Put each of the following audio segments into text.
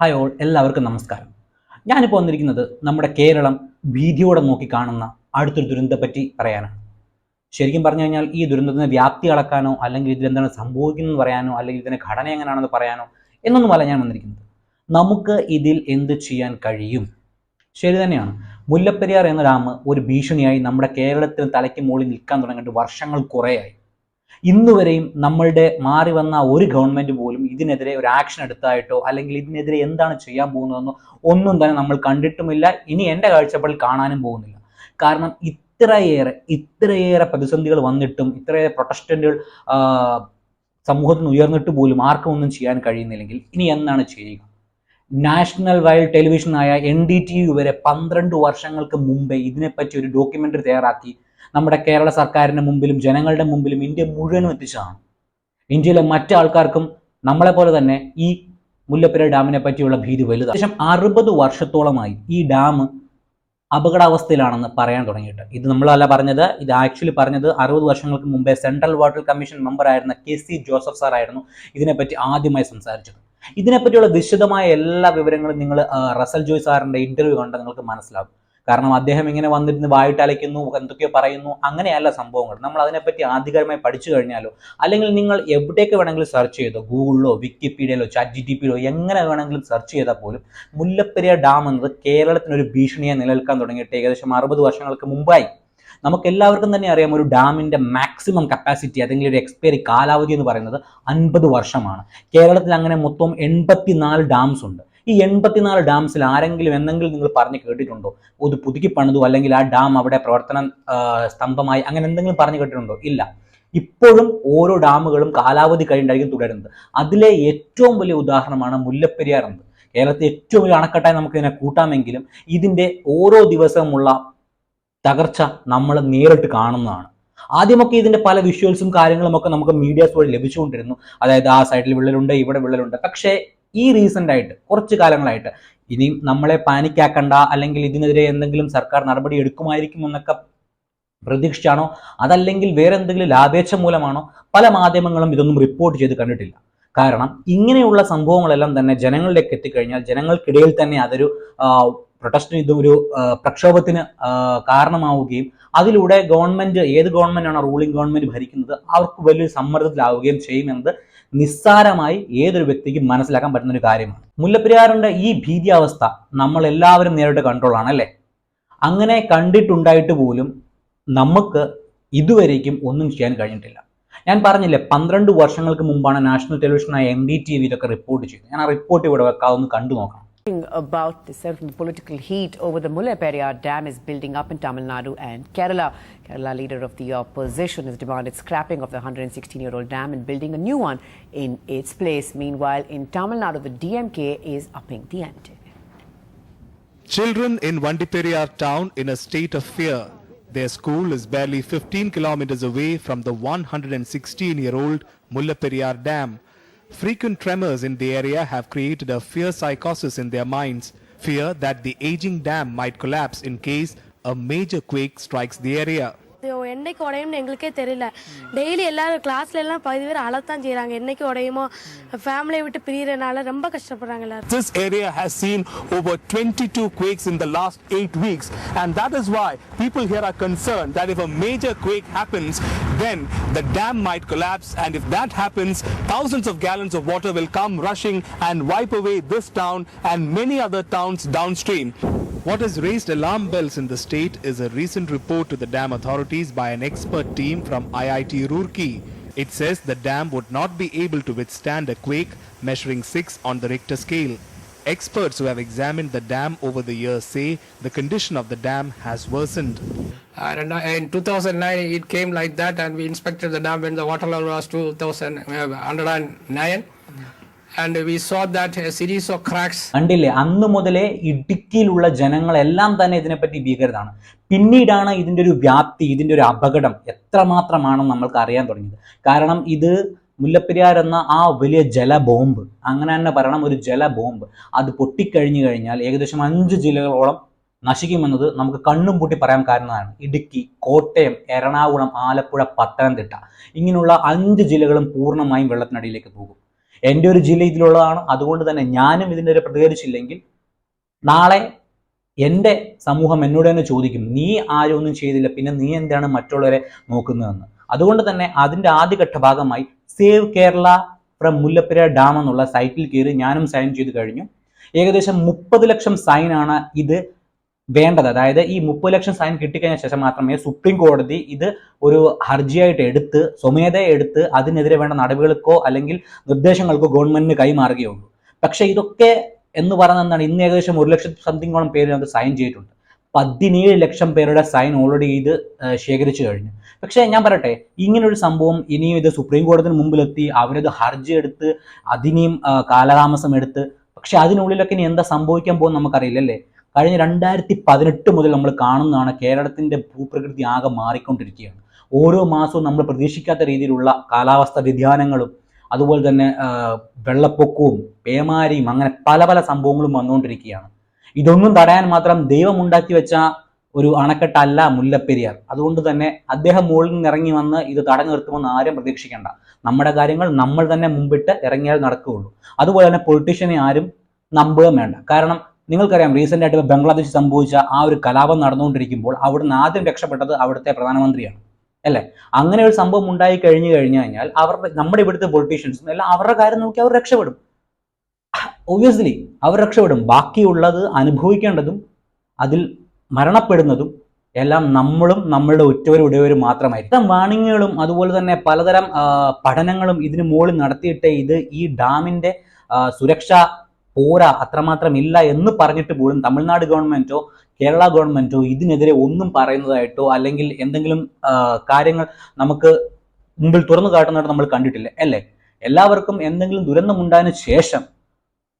Hi all എല്ലാവർക്കും നമസ്കാരം. ഞാനിപ്പോൾ വന്നിരിക്കുന്നത് നമ്മുടെ കേരളം ഭീതിയോടെ നോക്കി കാണുന്ന അടുത്തൊരു ദുരന്തത്തെ പറയാനാണ്. ശരിക്കും പറഞ്ഞു കഴിഞ്ഞാൽ ഈ ദുരന്തത്തിന് വ്യാപ്തി അളക്കാനോ അല്ലെങ്കിൽ ഇതിലെന്താണ് സംഭവിക്കുന്നതെന്ന് പറയാനോ അല്ലെങ്കിൽ ഇതിന്റെ ഘടന എങ്ങനെയാണെന്ന് പറയാനോ എന്നൊന്നുമല്ല ഞാൻ വന്നിരിക്കുന്നത്. നമുക്ക് ഇതിൽ എന്ത് ചെയ്യാൻ കഴിയും? ശരി തന്നെയാണ്. മുല്ലപ്പെരിയാർ എന്ന ഡാം ഒരു ഭീഷണിയായി നമ്മുടെ കേരളത്തിന് തലയ്ക്ക് മുകളിൽ നിൽക്കാൻ തുടങ്ങിയിട്ട് വർഷങ്ങൾ കുറേയായി. ഇന്ന് വരെയും നമ്മളുടെ മാറി വന്ന ഒരു ഗവൺമെന്റ് പോലും ഇതിനെതിരെ ഒരു ആക്ഷൻ എടുത്തായിട്ടോ അല്ലെങ്കിൽ ഇതിനെതിരെ എന്താണ് ചെയ്യാൻ പോകുന്നതെന്നോ ഒന്നും തന്നെ നമ്മൾ കണ്ടിട്ടുമില്ല. ഇനി എന്റെ കാഴ്ചപ്പാടിൽ കാണാനും പോകുന്നില്ല. കാരണം ഇത്രയേറെ ഇത്രയേറെ പ്രതിസന്ധികൾ വന്നിട്ടും ഇത്രയേറെ പ്രൊട്ടസ്റ്റന്റുകൾ സമൂഹത്തിന് ഉയർന്നിട്ട് പോലും ആർക്കും ഒന്നും ചെയ്യാൻ കഴിയുന്നില്ലെങ്കിൽ ഇനി എന്താണ് ചെയ്യുക? നാഷണൽ വൈൽഡ് ടെലിവിഷനായ എൻ ഡി ടി വരെ പന്ത്രണ്ട് വർഷങ്ങൾക്ക് മുമ്പേ ഇതിനെപ്പറ്റി ഒരു ഡോക്യുമെന്ററി തയ്യാറാക്കി നമ്മുടെ കേരള സർക്കാരിന്റെ മുമ്പിലും ജനങ്ങളുടെ മുമ്പിലും ഇന്ത്യ മുഴുവനും എത്തിച്ചതാണ്. ഇന്ത്യയിലെ മറ്റു ആൾക്കാർക്കും നമ്മളെ പോലെ തന്നെ ഈ മുല്ലപ്പെരിയാർ ഡാമിനെ പറ്റിയുള്ള ഭീതി വലുതാണ്. ശേഷം അറുപത് വർഷത്തോളമായി ഈ ഡാം അപകടാവസ്ഥയിലാണെന്ന് പറയാൻ തുടങ്ങിയിട്ട്. ഇത് നമ്മളല്ല പറഞ്ഞത് ഇത് ആക്ച്വലി പറഞ്ഞത് അറുപത് വർഷങ്ങൾക്ക് മുമ്പേ സെൻട്രൽ വാട്ടർ കമ്മീഷൻ മെമ്പർ ആയിരുന്ന കെ സി ജോസഫ് സാർ ആയിരുന്നു ഇതിനെപ്പറ്റി ആദ്യമായി സംസാരിച്ചത്. ഇതിനെപ്പറ്റിയുള്ള വിശദമായ എല്ലാ വിവരങ്ങളും നിങ്ങൾ റസൽ ജോയ് സാറിന്റെ ഇന്റർവ്യൂ കണ്ടാൽ നിങ്ങൾക്ക് മനസ്സിലാവും കാരണം അദ്ദേഹം ഇങ്ങനെ വന്നിരുന്ന് വായിട്ടലയ്ക്കുന്നു എന്തൊക്കെയോ പറയുന്നു അങ്ങനെയല്ല സംഭവങ്ങൾ. നമ്മൾ അതിനെപ്പറ്റി ആധികാരികമായി പഠിച്ചു കഴിഞ്ഞാലോ അല്ലെങ്കിൽ നിങ്ങൾ എവിടേക്ക് വേണമെങ്കിലും സെർച്ച് ചെയ്തോ ഗൂഗിളിലോ വിക്കിപീഡിയയിലോ ചാറ്റ് ജി ടി പിയിലോ എങ്ങനെ വേണമെങ്കിലും സെർച്ച് ചെയ്താൽ പോലും മുല്ലപ്പെരിയാർ ഡാം എന്നത് കേരളത്തിനൊരു ഭീഷണിയെ നിലനിൽക്കാൻ തുടങ്ങിയിട്ട് ഏകദേശം അറുപത് വർഷങ്ങൾക്ക് മുമ്പായി. നമുക്ക് എല്ലാവർക്കും തന്നെ അറിയാം ഒരു ഡാമിന്റെ മാക്സിമം കപ്പാസിറ്റി അല്ലെങ്കിൽ ഒരു എക്സ്പയറി കാലാവധി എന്ന് പറയുന്നത് അൻപത് വർഷമാണ്. കേരളത്തിൽ അങ്ങനെ മൊത്തം എൺപത്തിനാല് ഡാംസ് ഉണ്ട്. ഈ എൺപത്തിനാല് ഡാംസിൽ ആരെങ്കിലും എന്തെങ്കിലും നിങ്ങൾ പറഞ്ഞു കേട്ടിട്ടുണ്ടോ? അത് പുതുക്കി പണിതു അല്ലെങ്കിൽ ആ ഡാം അവിടെ പ്രവർത്തന സ്തംഭമായി അങ്ങനെ എന്തെങ്കിലും പറഞ്ഞു കേട്ടിട്ടുണ്ടോ? ഇല്ല. ഇപ്പോഴും ഓരോ ഡാമുകളും കാലാവധി കഴിഞ്ഞിട്ടായിരിക്കും തുടരുന്നത്. അതിലെ ഏറ്റവും വലിയ ഉദാഹരണമാണ് മുല്ലപ്പെരിയാർ എന്നത് കേരളത്തിലെ ഏറ്റവും വലിയ അണക്കെട്ടായി നമുക്ക് ഇതിനെ കൂട്ടാമെങ്കിലും ഇതിന്റെ ഓരോ ദിവസവുമുള്ള തകർച്ച നമ്മൾ നേരിട്ട് കാണുന്നതാണ്. ആദ്യമൊക്കെ ഇതിന്റെ പല വിഷ്വൽസും കാര്യങ്ങളും ഒക്കെ നമുക്ക് മീഡിയാസ് വഴി ലഭിച്ചുകൊണ്ടിരുന്നു. അതായത് ആ സൈഡിൽ വിള്ളലുണ്ട് ഇവിടെ വിള്ളലുണ്ട്. പക്ഷേ ഈ റീസെന്റ് ആയിട്ട് കുറച്ച് കാലങ്ങളായിട്ട്. ഇനി നമ്മളെ പാനിക്കാക്കണ്ട അല്ലെങ്കിൽ ഇതിനെതിരെ എന്തെങ്കിലും സർക്കാർ നടപടി എടുക്കുമായിരിക്കും എന്നൊക്കെ പ്രതീക്ഷിച്ചാണോ? അതല്ലെങ്കിൽ വേറെ എന്തെങ്കിലും ലാഭേച്ഛ മൂലമാണോ? പല മാധ്യമങ്ങളും ഇതൊന്നും റിപ്പോർട്ട് ചെയ്ത് കണ്ടിട്ടില്ല. കാരണം ഇങ്ങനെയുള്ള സംഭവങ്ങളെല്ലാം തന്നെ ജനങ്ങളിലേക്ക് എത്തിക്കഴിഞ്ഞാൽ ജനങ്ങൾക്കിടയിൽ തന്നെ അതൊരു പ്രൊട്ടസ്റ്റിന് ഇത് ഒരു പ്രക്ഷോഭത്തിന് കാരണമാവുകയും അതിലൂടെ ഗവൺമെന്റ് ഏത് ഗവൺമെന്റ് ആണോ റൂളിംഗ് ഗവൺമെന്റ് ഭരിക്കുന്നത് അവർക്ക് വലിയൊരു സമ്മർദ്ദത്തിലാവുകയും ചെയ്യുമെന്നത് നിസ്സാരമായി ഏതൊരു വ്യക്തിക്കും മനസ്സിലാക്കാൻ പറ്റുന്ന ഒരു കാര്യമാണ്. മുല്ലപ്പെരിയാറിന്റെ ഈ ഭീതിയാവസ്ഥ നമ്മൾ എല്ലാവരും നേരിട്ട് കണ്ടോളാണ് അല്ലേ? അങ്ങനെ കണ്ടിട്ടുണ്ടായിട്ട് പോലും നമുക്ക് ഇതുവരേക്കും ഒന്നും ചെയ്യാൻ കഴിഞ്ഞിട്ടില്ല. ഞാൻ പറഞ്ഞില്ലേ പന്ത്രണ്ട് വർഷങ്ങൾക്ക് മുമ്പാണ് നാഷണൽ ടെലിവിഷനായ എം ഡി ടി വിയിലൊക്കെ റിപ്പോർട്ട് ചെയ്തത്. ഞാൻ ആ റിപ്പോർട്ട് ഇവിടെ വെക്കാതൊന്ന് കണ്ടു നോക്കണം. About the certain political heat over the Mullaperiyar Dam is building up in Tamil Nadu and Kerala. Kerala leader of the opposition has demanded scrapping of the 116-year-old dam and building a new one in its place. Meanwhile, in Tamil Nadu, the DMK is upping the ante. Children in Vandiperiyar town in a state of fear. Their school is barely 15 kilometers away from the 116-year-old Mullaperiyar Dam. Frequent tremors in the area have created a fear psychosis in their minds, fear that the aging dam might collapse in case a major quake strikes the area. என்னைக்கு உடையும்னு எங்களுக்கே தெரியல daily எல்லாரும் கிளாஸ்ல எல்லாம் பகுதி பேர் அழத்தான் செய்றாங்க என்னைக்கு உடையுமோ ஃபேமிலியை விட்டு பிரியறனால ரொம்ப கஷ்டப்படுறாங்க எல்லாரும் This area has seen over 22 quakes in the last eight weeks, and that is why people here are concerned that if a major quake happens, then the dam might collapse, and if that happens, thousands of gallons of water will come rushing and wipe away this town and many other towns downstream. What has raised alarm bells in the state is a recent report to the dam authorities by an expert team from IIT Roorkee. It says the dam would not be able to withstand a quake measuring 6 on the Richter scale. Experts who have examined the dam over the years say the condition of the dam has worsened. In 2009, it came like that, and we inspected the dam when the water level was 2,109. Uh, We saw that a series of cracks. കണ്ടില്ലേ? അന്ന് മുതലേ ഇടുക്കിയിലുള്ള ജനങ്ങളെല്ലാം തന്നെ ഇതിനെപ്പറ്റി ഭീകരതാണ് പിന്നീടാണ് ഇതിന്റെ ഒരു വ്യാപ്തി ഇതിന്റെ ഒരു അപകടം എത്രമാത്രമാണെന്ന് നമ്മൾക്ക് അറിയാൻ തുടങ്ങിയത്. കാരണം ഇത് മുല്ലപ്പെരിയാർ എന്ന ആ വലിയ ജലബോംബ് അങ്ങനെ തന്നെ പറയണം ഒരു ജലബോംബ് അത് പൊട്ടിക്കഴിഞ്ഞു കഴിഞ്ഞാൽ ഏകദേശം അഞ്ച് ജില്ലകളോളം നശിക്കുമെന്നത് നമുക്ക് കണ്ണും പൂട്ടി പറയാൻ കാരണമാണ്. ഇടുക്കി കോട്ടയം എറണാകുളം ആലപ്പുഴ പത്തനംതിട്ട ഇങ്ങനെയുള്ള അഞ്ച് ജില്ലകളും പൂർണമായും വെള്ളത്തിനടിയിലേക്ക് പോകും. എന്റെ ഒരു ജില്ല ഇതിലുള്ളതാണ്. അതുകൊണ്ട് തന്നെ ഞാനും ഇതിനെതിരെ പ്രതികരിച്ചില്ലെങ്കിൽ നാളെ എന്റെ സമൂഹം എന്നോട് തന്നെ ചോദിക്കും നീ ആരും ഒന്നും ചെയ്തില്ല. പിന്നെ നീ എന്താണ് മറ്റുള്ളവരെ നോക്കുന്നതെന്ന്? അതുകൊണ്ട് തന്നെ അതിന്റെ ആദ്യഘട്ട ഭാഗമായി save Kerala from Mullapura dam എന്നുള്ള സൈറ്റിൽ കയറി ഞാനും സൈൻ ചെയ്ത് കഴിഞ്ഞു. ഏകദേശം മുപ്പത് ലക്ഷം സൈനാണ് ഇത് വേണ്ടത്. അതായത് ഈ മുപ്പത് ലക്ഷം സൈൻ കിട്ടിക്കഴിഞ്ഞ ശേഷം മാത്രമേ സുപ്രീം കോടതി ഇത് ഒരു ഹർജിയായിട്ട് എടുത്ത് സ്വമേധയെ എടുത്ത് അതിനെതിരെ വേണ്ട നടപടികൾക്കോ അല്ലെങ്കിൽ നിർദ്ദേശങ്ങൾക്കോ ഗവൺമെന്റിന് കൈമാറുകയുള്ളൂ. പക്ഷേ ഇതൊക്കെ എന്ന് പറയുന്നത് എന്താണ് ഇന്ന് ഏകദേശം ഒരു ലക്ഷത്തി സംതിങ്ങോളം പേര് അത് സൈൻ ചെയ്തിട്ടുണ്ട്. പതിനേഴ് ലക്ഷം പേരുടെ സൈൻ ഓൾറെഡി ഇത് ശേഖരിച്ചു കഴിഞ്ഞു. പക്ഷേ ഞാൻ പറയട്ടെ ഇങ്ങനൊരു സംഭവം ഇനിയും ഇത് സുപ്രീം കോടതിന് മുമ്പിലെത്തി അവരത് ഹർജി എടുത്ത് അതിനെയും കാലതാമസം എടുത്ത് പക്ഷെ അതിനുള്ളിലൊക്കെ ഇനി എന്താ സംഭവിക്കാൻ പോകുന്ന നമുക്കറിയില്ലല്ലേ കഴിഞ്ഞ രണ്ടായിരത്തി പതിനെട്ട് മുതൽ നമ്മൾ കാണുന്നതാണ് കേരളത്തിന്റെ ഭൂപ്രകൃതി ആകെ മാറിക്കൊണ്ടിരിക്കുകയാണ്. ഓരോ മാസവും നമ്മൾ പ്രതീക്ഷിക്കാത്ത രീതിയിലുള്ള കാലാവസ്ഥ വ്യതിയാനങ്ങളും അതുപോലെ തന്നെ വെള്ളപ്പൊക്കവും പേമാരിയും അങ്ങനെ പല പല സംഭവങ്ങളും വന്നുകൊണ്ടിരിക്കുകയാണ്. ഇതൊന്നും തടയാൻ മാത്രം ദൈവം ഉണ്ടാക്കി വെച്ച ഒരു അണക്കെട്ടല്ല മുല്ലപ്പെരിയാർ. അതുകൊണ്ട് തന്നെ അദ്ദേഹം മുകളിൽ നിന്ന് ഇറങ്ങി വന്ന് ഇത് തടഞ്ഞു നിർത്തുമെന്ന് ആരും പ്രതീക്ഷിക്കേണ്ട. നമ്മുടെ കാര്യങ്ങൾ നമ്മൾ തന്നെ മുമ്പിട്ട് ഇറങ്ങിയാൽ നടക്കുകയുള്ളൂ. അതുപോലെ തന്നെ പൊളിറ്റീഷ്യനെ ആരും നമ്പുകയും വേണ്ട. കാരണം നിങ്ങൾക്കറിയാം റീസെന്റ് ആയിട്ട് ബംഗ്ലാദേശ് സംഭവിച്ച ആ ഒരു കലാപം നടന്നുകൊണ്ടിരിക്കുമ്പോൾ അവിടുന്ന് ആദ്യം രക്ഷപ്പെട്ടത് അവിടുത്തെ പ്രധാനമന്ത്രിയാണ് അല്ലേ? അങ്ങനെ ഒരു സംഭവം ഉണ്ടായി കഴിഞ്ഞു കഴിഞ്ഞു കഴിഞ്ഞാൽ അവരുടെ നമ്മുടെ ഇവിടുത്തെ പൊളിറ്റീഷ്യൻസും എല്ലാം അവരുടെ കാര്യം നോക്കി അവർ രക്ഷപ്പെടും. ഒബ്വിയസ്ലി അവർ രക്ഷപ്പെടും. ബാക്കിയുള്ളത് അനുഭവിക്കേണ്ടതും അതിൽ മരണപ്പെടുന്നതും എല്ലാം നമ്മളും നമ്മളുടെ ഉറ്റവരും ഉടയവരും മാത്രമായിരിക്കും. ഇത്തരം വാണിങ്ങുകളും അതുപോലെ തന്നെ പലതരം പഠനങ്ങളും ഇതിനു മുകളിൽ നടത്തിയിട്ട് ഇത് ഈ ഡാമിന്റെ സുരക്ഷ പോരാ അത്രമാത്രം ഇല്ല എന്ന് പറഞ്ഞിട്ട് പോലും തമിഴ്നാട് ഗവൺമെന്റോ കേരള ഗവൺമെന്റോ ഇതിനെതിരെ ഒന്നും പറയുന്നതായിട്ടോ അല്ലെങ്കിൽ എന്തെങ്കിലും കാര്യങ്ങൾ നമുക്ക് മുമ്പിൽ തുറന്നു കാട്ടുന്നതായിട്ട് നമ്മൾ കണ്ടിട്ടില്ല അല്ലേ? എല്ലാവർക്കും എന്തെങ്കിലും ദുരന്തമുണ്ടായതിനു ശേഷം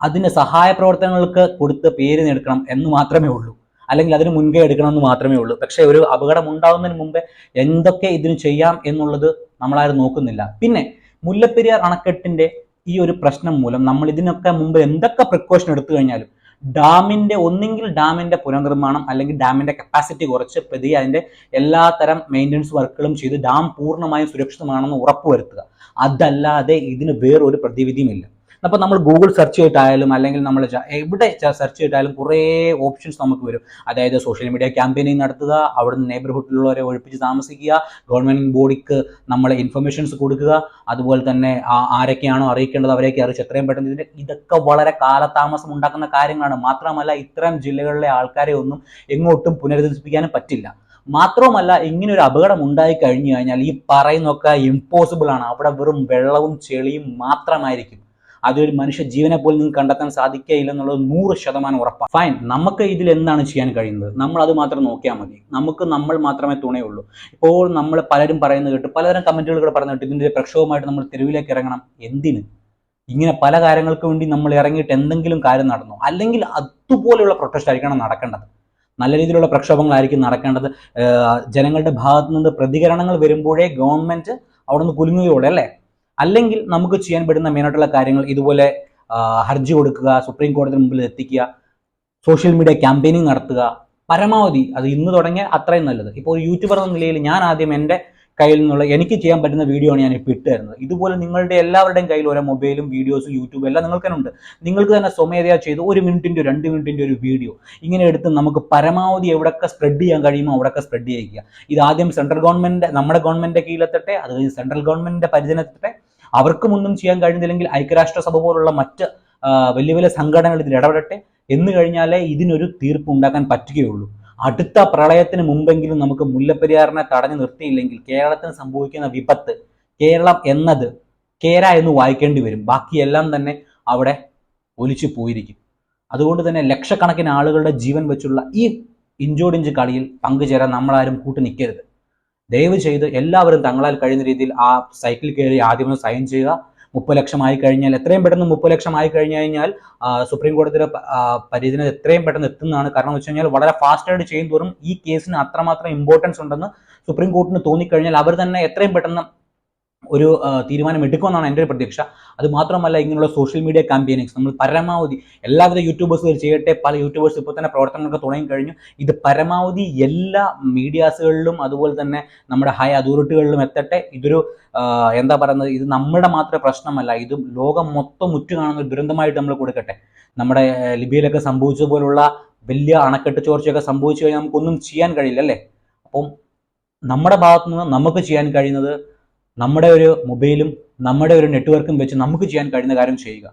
അതിന് സഹായ പ്രവർത്തനങ്ങൾക്ക് കൊടുത്ത് പേര് നേടുക്കണം എന്ന് മാത്രമേ ഉള്ളൂ. അല്ലെങ്കിൽ അതിന് മുൻകൈ എടുക്കണം എന്ന് മാത്രമേ ഉള്ളൂ. പക്ഷേ ഒരു അപകടം ഉണ്ടാകുന്നതിന് മുമ്പേ എന്തൊക്കെ ഇതിന് ചെയ്യാം എന്നുള്ളത് നമ്മളാരും നോക്കുന്നില്ല. പിന്നെ മുല്ലപ്പെരിയാർ അണക്കെട്ടിന്റെ ഈ ഒരു പ്രശ്നം മൂലം നമ്മൾ ഇതിനൊക്കെ മുമ്പ് എന്തൊക്കെ പ്രിക്കോഷൻ എടുത്തു കഴിഞ്ഞാലും ഡാമിന്റെ ഒന്നെങ്കിൽ ഡാമിന്റെ പുനർനിർമ്മാണം അല്ലെങ്കിൽ ഡാമിന്റെ കപ്പാസിറ്റി കുറച്ച് പ്രതി അതിന്റെ എല്ലാ തരം മെയിന്റനൻസ് വർക്കുകളും ചെയ്ത് ഡാം പൂർണമായും സുരക്ഷിതമാണെന്ന് ഉറപ്പുവരുത്തുക. അതല്ലാതെ ഇതിന് വേറൊരു പ്രതിവിധിയുമില്ല. അപ്പോൾ നമ്മൾ ഗൂഗിൾ സെർച്ച് ചെയ്തിട്ടായാലും അല്ലെങ്കിൽ നമ്മൾ എവിടെ സെർച്ച് ചെയ്തിട്ടായാലും കുറേ ഓപ്ഷൻസ് നമുക്ക് വരും. അതായത് സോഷ്യൽ മീഡിയ ക്യാമ്പയിനിങ് നടത്തുക അവിടുന്ന് നെയ്ബർഹുഡിലുള്ളവരെ ഒഴിപ്പിച്ച് താമസിക്കുക ഗവൺമെന്റ് ബോഡിക്ക് നമ്മൾ ഇൻഫർമേഷൻസ് കൊടുക്കുക അതുപോലെ തന്നെ ആരൊക്കെയാണോ അറിയിക്കേണ്ടത് അവരെയൊക്കെ അറിയിച്ച് എത്രയും പെട്ടെന്ന് ഇതിന്റെ ഇതൊക്കെ വളരെ കാലതാമസം ഉണ്ടാക്കുന്ന കാര്യങ്ങളാണ്. മാത്രമല്ല ഇത്തരം ജില്ലകളിലെ ആൾക്കാരെ ഒന്നും എങ്ങോട്ടും പുനരധിവസിപ്പിക്കാനും പറ്റില്ല. മാത്രവുമല്ല ഇങ്ങനെ ഒരു അപകടം ഉണ്ടായി കഴിഞ്ഞു കഴിഞ്ഞാൽ ഈ പറയുന്നൊക്കെ ഇമ്പോസിബിൾ ആണ്. അവിടെ വെറും വെള്ളവും ചെളിയും മാത്രമായിരിക്കും. അതൊരു മനുഷ്യ ജീവനെ പോലും നിങ്ങൾക്ക് കണ്ടെത്താൻ സാധിക്കുകയില്ല എന്നുള്ളത് നൂറ് ശതമാനം ഉറപ്പാണ്. ഫൈൻ നമുക്ക് ഇതിൽ എന്താണ് ചെയ്യാൻ കഴിയുന്നത്? നമ്മൾ അത് മാത്രം നോക്കിയാൽ മതി. നമുക്ക് നമ്മൾ മാത്രമേ തുണയുള്ളൂ. ഇപ്പോൾ നമ്മൾ പലരും പറയുന്നത് കേട്ട് പലതരം കമന്റുകൾ കൂടെ പറഞ്ഞു കേട്ട് ഇതിന്റെ പ്രക്ഷോഭമായിട്ട് നമ്മൾ തെരുവിലേക്ക് ഇറങ്ങണം. എന്തിന്? ഇങ്ങനെ പല കാര്യങ്ങൾക്ക് വേണ്ടി നമ്മൾ ഇറങ്ങിയിട്ട് എന്തെങ്കിലും കാര്യം നടന്നു? അല്ലെങ്കിൽ അതുപോലെയുള്ള പ്രൊട്ടസ്റ്റ് ആയിരിക്കണം നടക്കേണ്ടത്. നല്ല രീതിയിലുള്ള പ്രക്ഷോഭങ്ങളായിരിക്കും നടക്കേണ്ടത്. ജനങ്ങളുടെ ഭാഗത്തു നിന്ന് പ്രതികരണങ്ങൾ വരുമ്പോഴേ ഗവൺമെന്റ് അവിടെ നിന്ന് കുലുങ്ങുകയുള്ളൂ അല്ലേ? അല്ലെങ്കിൽ നമുക്ക് ചെയ്യാൻ പറ്റുന്ന മെയിനായിട്ടുള്ള കാര്യങ്ങൾ ഇതുപോലെ ഹർജി കൊടുക്കുക സുപ്രീം കോടതി മുമ്പിൽ എത്തിക്കുക സോഷ്യൽ മീഡിയ ക്യാമ്പയിനിങ് നടത്തുക പരമാവധി അത് ഇന്ന് തുടങ്ങിയാൽ അത്രയും നല്ലത്. ഇപ്പോൾ ഒരു യൂട്യൂബർ എന്ന നിലയിൽ ഞാൻ ആദ്യം എന്റെ കയ്യിൽ നിന്നുള്ള എനിക്ക് ചെയ്യാൻ പറ്റുന്ന വീഡിയോ ആണ് ഞാൻ ഇപ്പോൾ ഇട്ട് തരുന്നത് ഇതുപോലെ നിങ്ങളുടെ എല്ലാവരുടെയും കയ്യിൽ ഓരോ മൊബൈലും വീഡിയോസും യൂട്യൂബും എല്ലാം നിങ്ങൾക്ക് തന്നെ ഉണ്ട്. നിങ്ങൾക്ക് തന്നെ സ്വമേധയാ ചെയ്ത് ഒരു മിനിറ്റിന്റെ രണ്ട് മിനിറ്റിന്റെ ഒരു വീഡിയോ ഇങ്ങനെ എടുത്ത് നമുക്ക് പരമാവധി എവിടെയൊക്കെ സ്പ്രെഡ് ചെയ്യാൻ കഴിയുമോ അവിടെയൊക്കെ സ്പ്രെഡ് ചെയ്യിക്കുക. ഇത് ആദ്യം സെൻട്രൽ ഗവൺമെന്റ് നമ്മുടെ ഗവൺമെന്റിന്റെ കീഴിലെത്തട്ടെ അത് കഴിഞ്ഞ് സെൻട്രൽ ഗവൺമെന്റിന്റെ പരിചയത്തിലെത്തട്ടെ അവർക്കും ഒന്നും ചെയ്യാൻ കഴിയുന്നില്ലെങ്കിൽ ഐക്യരാഷ്ട്രസഭ പോലുള്ള മറ്റ് വലിയ വലിയ സംഘടനകൾ ഇതിൽ ഇടപെടട്ടെ. എന്ന് കഴിഞ്ഞാലേ ഇതിനൊരു തീർപ്പ് ഉണ്ടാക്കാൻ പറ്റുകയുള്ളൂ. അടുത്ത പ്രളയത്തിന് മുമ്പെങ്കിലും നമുക്ക് മുല്ലപ്പെരിയാറിനെ തടഞ്ഞു നിർത്തിയില്ലെങ്കിൽ കേരളത്തിന് സംഭവിക്കുന്ന വിപത്ത് കേരളം എന്നത് കേര എന്ന് വായിക്കേണ്ടി വരും. ബാക്കിയെല്ലാം തന്നെ അവിടെ ഒലിച്ചു പോയിരിക്കും. അതുകൊണ്ട് തന്നെ ലക്ഷക്കണക്കിന് ആളുകളുടെ ജീവൻ വെച്ചുള്ള ഈ ഇഞ്ചോടിഞ്ച് കളിയിൽ പങ്കുചേരാൻ നമ്മളാരും കൂട്ടു നിൽക്കരുത്. ദയവ് ചെയ്ത് എല്ലാവരും തങ്ങളാൽ കഴിയുന്ന രീതിയിൽ ആ സൈക്കിൾ കയറി ആദ്യമൊന്ന് സൈൻ ചെയ്യുക. മുപ്പത് ലക്ഷമായി കഴിഞ്ഞാൽ എത്രയും പെട്ടെന്ന് മുപ്പത് ലക്ഷമായി കഴിഞ്ഞു കഴിഞ്ഞാൽ സുപ്രീം കോടതിയുടെ പരിധിന് എത്രയും പെട്ടെന്ന് എത്തുന്നതാണ്. കാരണം വെച്ച് കഴിഞ്ഞാൽ വളരെ ഫാസ്റ്റായിട്ട് ചെയ്യും തോറും ഈ കേസിന് അത്രമാത്രം ഇമ്പോർട്ടൻസ് ഉണ്ടെന്ന് സുപ്രീം കോർട്ടിന് തോന്നിക്കഴിഞ്ഞാൽ അവർ തന്നെ എത്രയും പെട്ടെന്ന് ഒരു തീരുമാനം എടുക്കുമെന്നാണ് എന്റെ ഒരു പ്രതീക്ഷ. അത് മാത്രമല്ല ഇങ്ങനെയുള്ള സോഷ്യൽ മീഡിയ ക്യാമ്പയിനിങ്സ് നമ്മൾ പരമാവധി എല്ലാവിധ യൂട്യൂബേഴ്സ് ചെയ്യട്ടെ പല യൂട്യൂബേഴ്സ് ഇപ്പോൾ തന്നെ പ്രവർത്തനങ്ങളൊക്കെ തുടങ്ങി കഴിഞ്ഞു ഇത് പരമാവധി എല്ലാ മീഡിയാസുകളിലും അതുപോലെ തന്നെ നമ്മുടെ ഹൈ അതോറിറ്റികളിലും എത്തട്ടെ. ഇതൊരു എന്താ പറയുന്നത് ഇത് നമ്മുടെ മാത്രം പ്രശ്നമല്ല ഇത് ലോകം മൊത്തം ഉറ്റു കാണുന്ന ഒരു ദുരന്തമായിട്ട് നമ്മൾ കൊടുക്കട്ടെ. നമ്മുടെ ലിബിയയിലൊക്കെ സംഭവിച്ചതുപോലുള്ള വലിയ അണക്കെട്ട് ചോർച്ചയൊക്കെ സംഭവിച്ചു കഴിഞ്ഞാൽ നമുക്കൊന്നും ചെയ്യാൻ കഴിയില്ല അല്ലേ? അപ്പം നമ്മുടെ ഭാഗത്തു നിന്ന് നമുക്ക് ചെയ്യാൻ കഴിയുന്നത് നമ്മുടെ ഒരു മൊബൈലും നമ്മുടെ ഒരു നെറ്റ്വർക്കും വെച്ച് നമുക്ക് ചെയ്യാൻ കഴിയുന്ന കാര്യം ചെയ്യുക.